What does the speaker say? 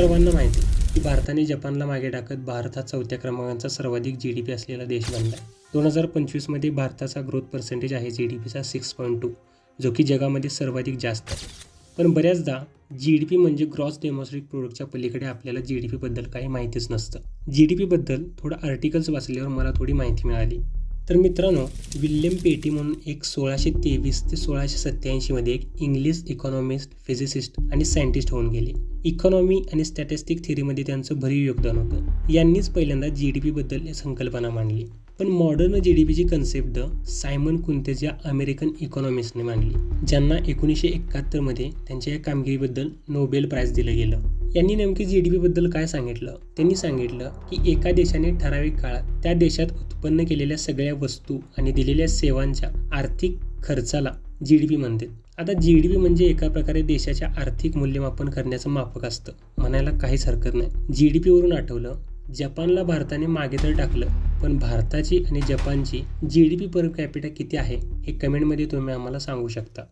सर्वांना माहिती. आहे की भारताने जपानला मागे टाकत भारत हा चौथ्या क्रमांकाचा सर्वाधिक जी डी पी असलेला देश बनला आहे. दोन हजार पंचवीसमध्ये भारताचा ग्रोथ पर्सेंटेज आहे जी डी पीचा सिक्स पॉईंट टू जो की जगामध्ये सर्वाधिक जास्त आहे. पण बऱ्याचदा जी डी पी म्हणजे ग्रॉस डेमॉस्ट्रिक प्रोडक्टच्या पलीकडे आपल्याला जी डी पीबद्दल काही माहितीच नसतं. जी डी पीबद्दल थोडं आर्टिकल्स वाचल्यावर मला थोडी माहिती मिळाली. तर मित्रांनो विल्यम पेटी म्हणून एक सोळाशे तेवीस ते सोळाशे सत्याऐंशीमध्ये एक इंग्लिश इकॉनॉमिस्ट फिजिसिस्ट आणि सायंटिस्ट होऊन गेले. इकॉनॉमी आणि स्टॅटिस्टिक थिअरीमध्ये त्यांचं भरीव योगदान होतं. यांनीच पहिल्यांदा जी डी पीबद्दल संकल्पना मांडली. पण मॉडर्न जी डी पीची कन्सेप्ट सायमन कुंतेज या अमेरिकन इकॉनॉमिस्टने मांडली ज्यांना एकोणीसशे एकाहत्तरमध्ये त्यांच्या या कामगिरीबद्दल नोबेल प्राईज दिलं गेलं. यांनी नेमकी जी डी पीबद्दल काय सांगितलं? त्यांनी सांगितलं की एका देशाने ठराविक काळात त्या देशात उत्पन्न केलेल्या सगळ्या वस्तू आणि दिलेल्या सेवांच्या आर्थिक खर्चाला जी डी पी म्हणते. आता जी डी पी म्हणजे एका प्रकारे देशाच्या आर्थिक मूल्यमापन करण्याचं मापक असतं. म्हणायला काहीच हरकत नाही. जी डी पीवरून आठवलं जपानला भारताने मागे तर टाकलं पण भारताची आणि जपानची G D P per capita किती आहे हे कमेंटमध्ये तुम्ही आम्हाला सांगू शकता.